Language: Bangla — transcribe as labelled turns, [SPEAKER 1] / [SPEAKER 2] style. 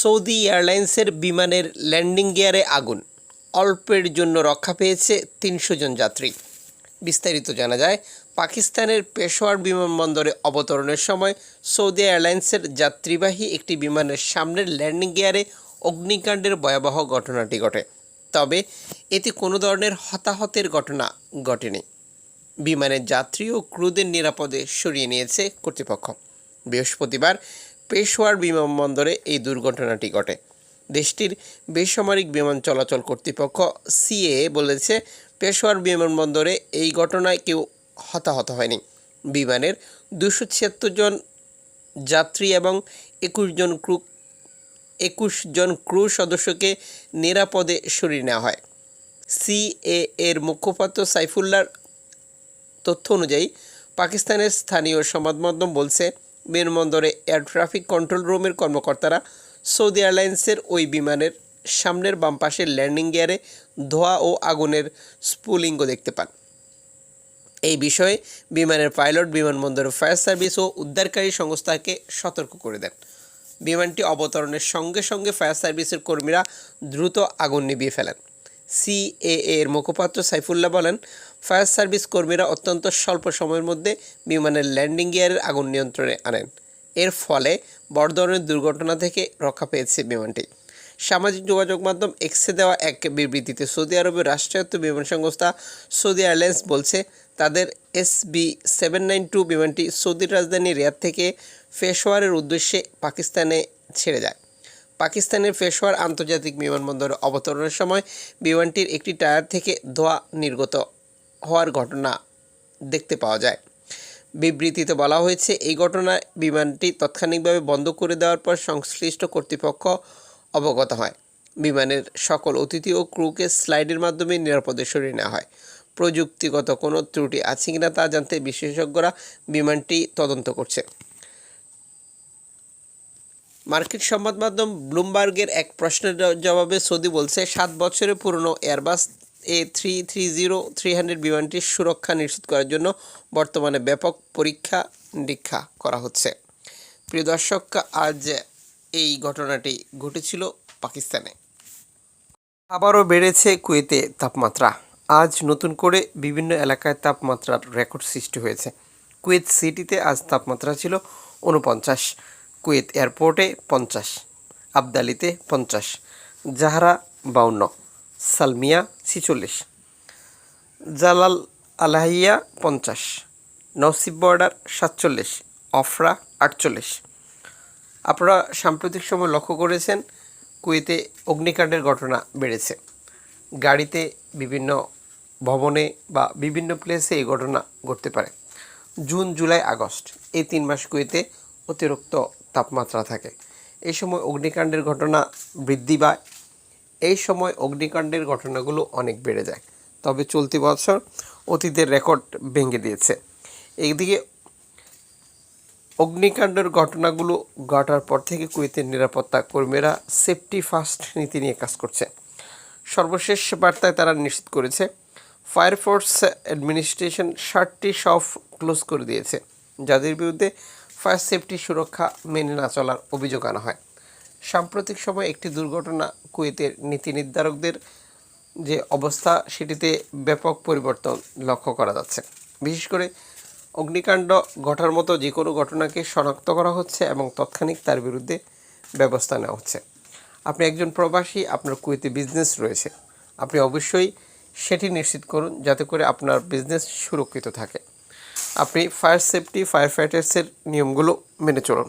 [SPEAKER 1] সৌদি এয়ারলাইন্সের বিমানের ল্যান্ডিং গিয়ারে আগুন। অল্পের জন্য রক্ষা পেয়েছে তিনশো জন যাত্রী। বিস্তারিত জানা যায়, পাকিস্তানের পেশোয়ার বিমানবন্দরে অবতরণের সময় সৌদি এয়ারলাইন্সের যাত্রীবাহী একটি বিমানের সামনের ল্যান্ডিং গিয়ারে অগ্নিকাণ্ডের ভয়াবহ ঘটনাটি ঘটে। তবে এতে কোনো ধরনের হতাহতের ঘটনা ঘটেনি। বিমানের যাত্রী ও ক্রুদের নিরাপদে সরিয়ে নিয়েছে কর্তৃপক্ষ। বৃহস্পতিবার পেশোয়ার বিমানবন্দরে এই দুর্ঘটনাটি ঘটে। দেশটির বেসামরিক বিমান চলাচল কর্তৃপক্ষ সিএ বলেছে, পেশোয়ার বিমানবন্দরে এই ঘটনায় কেউ হতাহত হয়নি। বিমানের দুশো ছিয়াত্তর জন যাত্রী এবং একুশ জন ক্রু, একুশ জন ক্রু সদস্যকে নিরাপদে সরিয়ে নেওয়া হয়। সিএ এর মুখপাত্র সাইফুল্লার তথ্য অনুযায়ী, পাকিস্তানের স্থানীয় সংবাদ মাধ্যম বলছে বিমানবন্দরে এয়ার ট্রাফিক কন্ট্রোল রুমের কর্মকর্তারা সৌদি এয়ারলাইন্সের ওই বিমানের সামনের বাম পাশের ল্যান্ডিং গিয়ারে ধোঁয়া ও আগুনের স্পুলিঙ্গ দেখতে পান। এই বিষয়ে বিমানের পাইলট বিমানবন্দরের ফায়ার সার্ভিস ও উদ্ধারকারী সংস্থাকে সতর্ক করে দেন। বিমানটি অবতরণের সঙ্গে সঙ্গে ফায়ার সার্ভিসের কর্মীরা দ্রুত আগুন নিভিয়ে ফেলেন। সিএএ এর মুখপাত্র সাইফুল্লাহ বলেন, ফায়ার সার্ভিস কর্মীরা অত্যন্ত স্বল্প সময়ের মধ্যে বিমানের ল্যান্ডিং গিয়ারের আগুন নিয়ন্ত্রণে আনেন। এর ফলে বড় ধরনের দুর্ঘটনা থেকে রক্ষা পেয়েছে বিমানটি। সামাজিক যোগাযোগ মাধ্যম এক্সে দেওয়া এক বিবৃতিতে সৌদি আরবের রাষ্ট্রায়ত্ত বিমান সংস্থা সৌদি এয়ারলাইন্স বলছে, তাদের এসবি সেভেন নাইন টু বিমানটি সৌদির রাজধানী রিয়াদ থেকে পেশোয়ারের উদ্দেশ্যে পাকিস্তানে ছেড়ে যায়। পাকিস্তানের পেশোয়ার আন্তর্জাতিক বিমানবন্দরে অবতরণের সময় বিমানটির একটি টায়ার থেকে ধোঁয়া নির্গত হওয়ার ঘটনা দেখতে পাওয়া যায়। বিবৃতিতে বলা হয়েছে, এই ঘটনায় বিমানটি তাৎক্ষণিকভাবে বন্ধ করে দেওয়ার পর সংশ্লিষ্ট কর্তৃপক্ষ অবগত হয়। বিমানের সকল অতিথি ও ক্রুকে স্লাইডের মাধ্যমে নিরাপদে সরিয়ে নেওয়া হয়। প্রযুক্তিগত কোনো ত্রুটি আছে কিনা তা জানতে বিশেষজ্ঞরা বিমানটি তদন্ত করছে। মার্কিন সংবাদ মাধ্যম ব্লুমবার্গের এক প্রশ্নের জবাবে সৌদি বলছে, সাত বছরের পুরনো Airbus A three three zero three hundred বিমানটির সুরক্ষা নিশ্চিত করার জন্য বর্তমানে ব্যাপক পরীক্ষা নিরীক্ষা করা হচ্ছে। প্রিয় দর্শক, আজ এই ঘটনাটি ঘটেছিল পাকিস্তানে। আবারও বেড়েছে কুয়েতে তাপমাত্রা। আজ নতুন করে বিভিন্ন এলাকায় তাপমাত্রার রেকর্ড সৃষ্টি হয়েছে। কুয়েত সিটিতে আজ তাপমাত্রা ছিল উনপঞ্চাশ কুয়েত এয়ারপোর্টে পঞ্চাশ, আবদালিতে পঞ্চাশ, জাহারা বাউন্ন, সালমিয়া ছিচল্লিশ, জালাল আলাহিয়া পঞ্চাশ নসিব বর্ডার সাতচল্লিশ, অফরা আটচল্লিশ। আপনারা সাম্প্রতিক সময় লক্ষ্য করেছেন, কুয়েতে অগ্নিকাণ্ডের ঘটনা বেড়েছে। গাড়িতে বিভিন্ন ভবনে বা বিভিন্ন প্লেসে এই ঘটনা ঘটতে পারে। জুন, জুলাই, আগস্ট, এই তিন মাস কুয়েতে অতিরিক্ত তাপমাত্রা থাকে। এই সময় অগ্নিকাণ্ডের ঘটনা বৃদ্ধি পায়। এই সময় অগ্নিকাণ্ডের ঘটনাগুলো অনেক বেড়ে যায়। তবে চলতি বছর অতীতের রেকর্ড ভেঙে দিয়েছে। একদিকে অগ্নিকাণ্ডের ঘটনাগুলো ঘটার পর থেকে কুয়েতের নিরাপত্তা কর্মীরা সেফটি ফার্স্ট নীতি নিয়ে কাজ করছে। সর্বশেষ বার্তায় তারা নিশ্চিত করেছে, ফায়ার ফোর্স অ্যাডমিনিস্ট্রেশন ষাটটি শপ ক্লোজ করে দিয়েছে। যাদের বিরুদ্ধে ফায়ার সেফটি সুরক্ষা মেনে না চলার অভিযোগ আনা হয়। সাম্প্রতিক সময়ে একটি দুর্ঘটনা কুয়েতের নীতি নির্ধারকদের যে অবস্থা, সেটিতে ব্যাপক পরিবর্তন লক্ষ্য করা যাচ্ছে। বিশেষ করে অগ্নিকাণ্ড ঘটার মতো যে কোনো ঘটনাকে শনাক্ত করা হচ্ছে এবং তৎক্ষণিক তার বিরুদ্ধে ব্যবস্থা নেওয়া হচ্ছে। আপনি একজন প্রবাসী, আপনার কুয়েতে বিজনেস রয়েছে। আপনি অবশ্যই সেটি নিশ্চিত করুন যাতে করে আপনার বিজনেস সুরক্ষিত থাকে। আপনি ফায়ার সেফটি ফায়ার ফাইটার্সের নিয়মগুলো মেনে চলুন।